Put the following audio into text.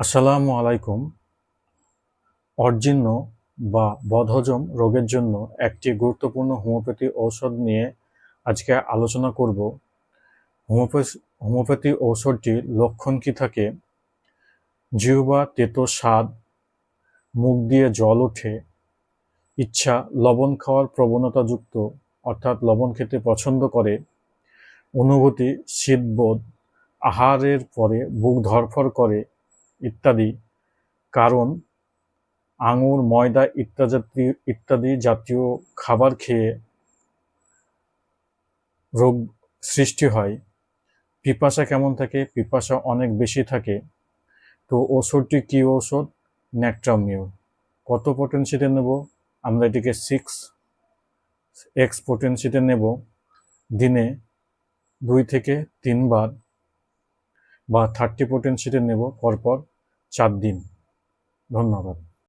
আসসালামু আলাইকুম। অর্জিন্য বা বদহজম রোগের জন্য একটি গুরুত্বপূর্ণ হোমিওপ্যাথি ঔষধ নিয়ে আজকে আলোচনা করব। হোমিওপ্যাথি ঔষধটির লক্ষণ কী থাকে? জিহ্বা, তেতো স্বাদ, মুখ দিয়ে জল ওঠে, ইচ্ছা, লবণ খাওয়ার প্রবণতাযুক্ত অর্থাৎ লবণ খেতে পছন্দ করে, অনুভূতি, শীতবোধ, আহারের পরে বুক ধরফর করে ইত্যাদি। কারণ আঙুর, ময়দা ইত্যাদি ইত্যাদি জাতীয় খাবার খেয়ে রোগ সৃষ্টি হয়। পিপাসা কেমন থাকে? পিপাসা অনেক বেশি থাকে। তো ওষুধটি কী ওষুধ ন্যাকট্রামিও কত পোটেন্সিতে নেব? আমরা এটিকে সিক্স এক্স পোটেন্সিতে নেব। দিনে দুই থেকে তিনবার বা থার্টি পোটেন্সিতে নেব। পরপর চার দিন। ধন্যবাদ।